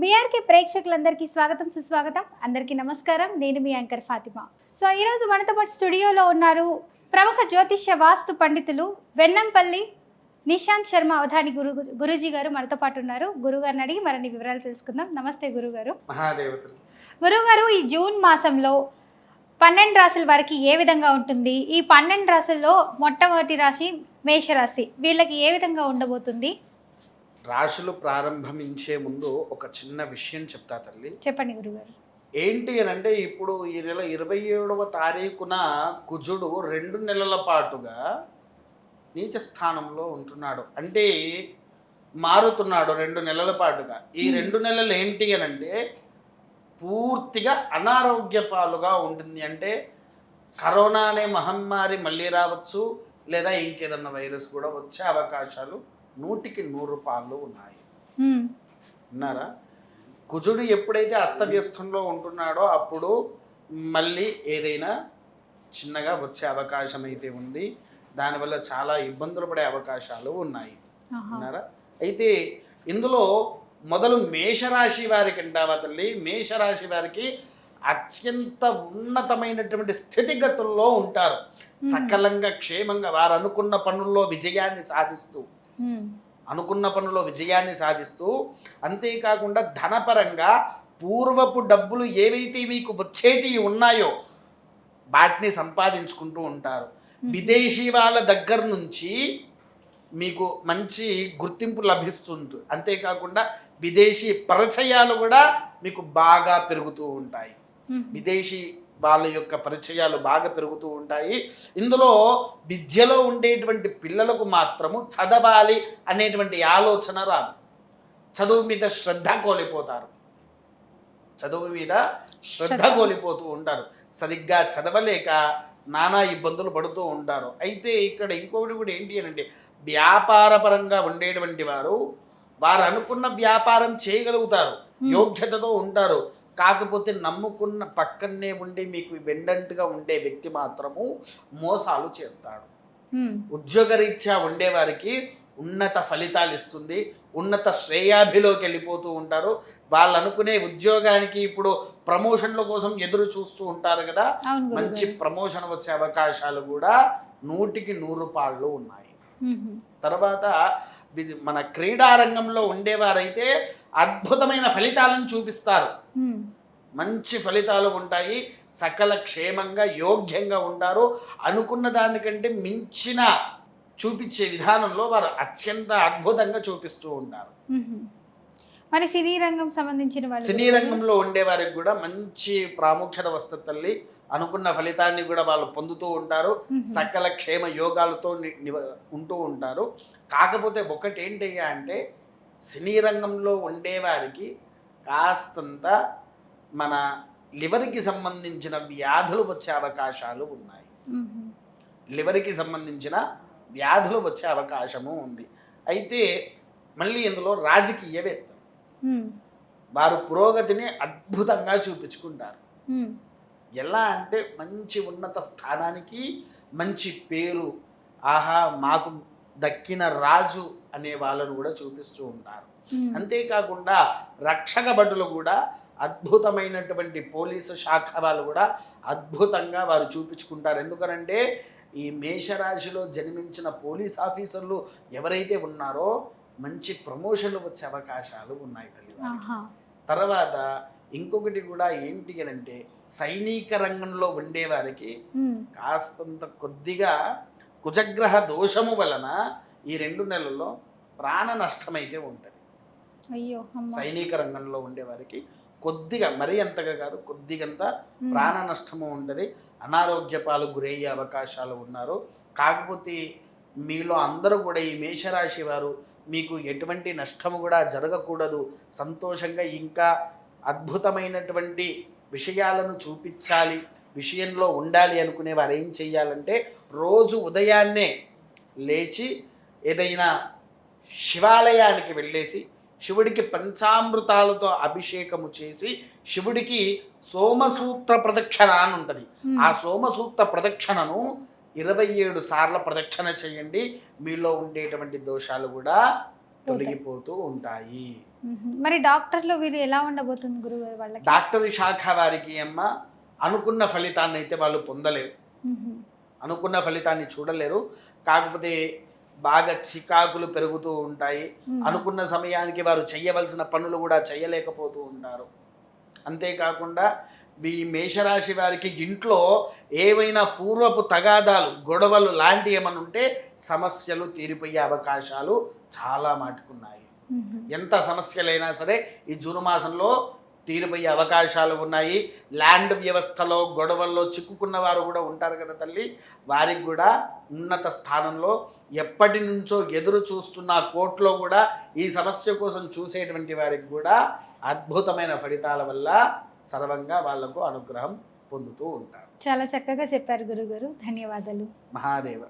BRK ప్రేక్షకులందరికీ స్వాగతం సుస్వాగతం. అందరికీ నమస్కారం. నేను మీ యాంకర్ ఫాతిమా. సో ఈరోజు మనతో పాటు స్టూడియోలో ఉన్నారు ప్రముఖ జ్యోతిష్య వాస్తు పండితులు వెన్నంపల్లి నిశాంత్ శర్మ అవధాని గురు గురుజీ గారు మనతో పాటు ఉన్నారు. గురుగారిని అడిగి మరిన్ని వివరాలు తెలుసుకుందాం. నమస్తే గురుగారు. గురుగారు ఈ జూన్ మాసంలో పన్నెండు రాశుల వారికి ఏ విధంగా ఉంటుంది? ఈ పన్నెండు రాశుల్లో మొట్టమొదటి రాశి మేషరాశి. వీళ్ళకి ఏ విధంగా ఉండబోతుంది? రాశులు ప్రారంభించే ముందు ఒక చిన్న విషయం చెప్తా తల్లి. చెప్పండి గురుగారు. ఏంటి అని అంటే ఇప్పుడు ఈ నెల ఇరవై ఏడవ తారీఖున కుజుడు రెండు నెలల పాటుగా నీచ స్థానంలో ఉంటున్నాడు. అంటే మారుతున్నాడు రెండు నెలల పాటుగా. ఈ. రెండు నెలలు ఏంటి అని అంటే పూర్తిగా అనారోగ్య పాలుగా ఉంటుంది. అంటే కరోనా అనే మహమ్మారి మళ్ళీ రావచ్చు లేదా ఇంకేదన్నా వైరస్ కూడా వచ్చే అవకాశాలు నూటికి నూరు పాళ్ళు ఉన్నాయి. ఉమ్, విన్నారా? కుజుడు ఎప్పుడైతే అస్తవ్యస్తంలో ఉంటున్నాడో అప్పుడు మళ్ళీ ఏదైనా చిన్నగా వచ్చే అవకాశం అయితే ఉంది. దానివల్ల చాలా ఇబ్బందులు పడే అవకాశాలు ఉన్నాయి. ఆహా. విన్నారా? అయితే ఇందులో మొదలు మేషరాశి వారికి అంటావా తల్లి? మేషరాశి వారికి అత్యంత ఉన్నతమైనటువంటి స్థితిగతుల్లో ఉంటారు. సకలంగా క్షేమంగా వారు అనుకున్న పనుల్లో విజయాన్ని సాధిస్తూ అనుకున్న పనుల్లో విజయాన్ని సాధిస్తూ అంతేకాకుండా ధనపరంగా పూర్వపు డబ్బులు ఏవైతే మీకు వచ్చేటి ఉన్నాయో వాటిని సంపాదించుకుంటూ ఉంటారు. విదేశీ వాళ్ళ దగ్గర నుంచి మీకు మంచి గుర్తింపు లభిస్తుంది అంతేకాకుండా విదేశీ పరిచయాలు కూడా మీకు బాగా పెరుగుతూ ఉంటాయి. విదేశీ వాళ్ళ యొక్క పరిచయాలు బాగా పెరుగుతూ ఉంటాయి. ఇందులో విద్యలో ఉండేటువంటి పిల్లలకు మాత్రము చదవాలి అనేటువంటి ఆలోచన రాదు. చదువు మీద శ్రద్ధ కోల్పోతారు. చదువు మీద శ్రద్ధ. కోల్పోతూ ఉంటారు. సరిగ్గా చదవలేక నానా ఇబ్బందులు పడుతూ ఉంటారు. అయితే ఇక్కడ ఇంకొకటి కూడా ఏంటి అని అంటే వ్యాపారపరంగా ఉండేటువంటి వారు వారు అనుకున్న వ్యాపారం చేయగలుగుతారు. యోగ్యతతో ఉంటారు. కాకపోతే నమ్ముకున్న పక్కనే ఉండి మీకు వెండంటుగా ఉండే వ్యక్తి మాత్రము మోసాలు చేస్తాడు. ఉద్యోగరీత్యా ఉండేవారికి ఉన్నత ఫలితాలు ఇస్తుంది. ఉన్నత శ్రేయాభిలోకి వెళ్ళిపోతూ ఉంటారు. వాళ్ళు అనుకునే ఉద్యోగానికి ఇప్పుడు ప్రమోషన్ల కోసం ఎదురు చూస్తూ ఉంటారు కదా. మంచి ప్రమోషన్ వచ్చే అవకాశాలు కూడా నూటికి నూరు పాళ్ళు ఉన్నాయి. తర్వాత మన క్రీడారంగంలో ఉండేవారైతే అద్భుతమైన ఫలితాలను చూపిస్తారు. మంచి ఫలితాలు ఉంటాయి. సకల క్షేమంగా యోగ్యంగా ఉంటారు. అనుకున్న దానికంటే మించిన చూపించే విధానంలో వారు అత్యంత అద్భుతంగా చూపిస్తూ ఉంటారు. మరి సినీ రంగం సంబంధించిన వాళ్ళు సినీ రంగంలో ఉండేవారికి కూడా మంచి ప్రాముఖ్యత వస్తుంది తల్లి. అనుకున్న ఫలితాన్ని కూడా వాళ్ళు పొందుతూ ఉంటారు. సకల క్షేమ యోగాలతో ఉంటూ ఉంటారు. కాకపోతే ఒకటి ఏంటయ్యా అంటే సినీ రంగంలో ఉండేవారికి కాస్తంత మన లివర్కి సంబంధించిన వ్యాధులు వచ్చే అవకాశాలు ఉన్నాయి. లివర్కి సంబంధించిన వ్యాధులు వచ్చే అవకాశము ఉంది. అయితే మళ్ళీ ఇందులో రాజకీయవేత్త వారు పురోగతిని అద్భుతంగా చూపించుకుంటారు. ఎలా అంటే మంచి ఉన్నత స్థానానికి మంచి పేరు. ఆహా మాకు దక్కిన రాజు అనే వాళ్ళను కూడా చూపిస్తూ ఉంటారు. అంతేకాకుండా రక్షక భటులు కూడా అద్భుతమైనటువంటి పోలీసు శాఖ వాళ్ళు కూడా అద్భుతంగా వారు చూపించుకుంటారు. ఎందుకనంటే ఈ మేషరాశిలో జన్మించిన పోలీస్ ఆఫీసర్లు ఎవరైతే ఉన్నారో మంచి ప్రమోషన్లు వచ్చే అవకాశాలు ఉన్నాయి తల్లి. తర్వాత ఇంకొకటి కూడా ఏంటి అని అంటే సైనిక రంగంలో ఉండేవారికి కాస్తంత కొద్దిగా కుజగ్రహ దోషము వలన ఈ రెండు నెలల్లో ప్రాణ నష్టమైతే ఉంటుంది. అయ్యో సైనిక రంగంలో ఉండేవారికి కొద్దిగా మరీ అంతగా కాదు కొద్దిగంత ప్రాణ నష్టము ఉంటుంది. అనారోగ్య పాలు గురయ్యే అవకాశాలు ఉన్నారు. కాకపోతే మీలో అందరూ కూడా ఈ మేషరాశి వారు మీకు ఎటువంటి నష్టము కూడా జరగకూడదు. సంతోషంగా ఇంకా అద్భుతమైనటువంటి విషయాలను చూపించాలి. విషయంలో ఉండాలి అనుకునే వారు ఏం చెయ్యాలంటే రోజు ఉదయాన్నే లేచి ఏదైనా శివాలయానికి వెళ్ళేసి శివుడికి పంచామృతాలతో అభిషేకము చేసి శివుడికి సోమసూత్ర ప్రదక్షిణ అని ఉంటుంది. ఆ సోమసూత్ర ప్రదక్షిణను ఇరవై ఏడు సార్ల ప్రదక్షిణ చేయండి. మీలో ఉండేటువంటి దోషాలు కూడా తొలగిపోతూ ఉంటాయి. మరి డాక్టర్లు వీరు ఎలా ఉండబోతుంది గురుగారు వాళ్ళకి? డాక్టరీ శాఖ వారికి అమ్మ అనుకున్న ఫలితాన్ని అయితే వాళ్ళు పొందలేరు. అనుకున్న ఫలితాన్ని చూడలేరు కాకపోతే బాగా చికాకులు పెరుగుతూ ఉంటాయి. అనుకున్న సమయానికి వారు చేయవలసిన పనులు కూడా చేయలేకపోతూ ఉంటారు అంతేకాకుండా ఈ మేషరాశి వారికి ఇంట్లో ఏవైనా పూర్వపు తగాదాలు గొడవలు లాంటి ఏమైనా ఉంటే సమస్యలు తీరిపోయే అవకాశాలు చాలా మాటుకున్నాయి. ఎంత సమస్యలైనా సరే ఈ జూన్ మాసంలో తీరిపోయే అవకాశాలు ఉన్నాయి. ల్యాండ్ వ్యవస్థలో గొడవల్లో చిక్కుకున్న వారు కూడా ఉంటారు కదా తల్లి. వారికి కూడా ఉన్నత స్థానంలో ఎప్పటి నుంచో ఎదురు చూస్తున్న కోర్టులో కూడా ఈ సమస్య కోసం చూసేటువంటి వారికి కూడా అద్భుతమైన ఫలితాల వల్ల సర్వంగా వాళ్ళకు అనుగ్రహం పొందుతూ ఉంటారు. చాలా చక్కగా చెప్పారు గురుగారు. ధన్యవాదాలు. మహాదేవ.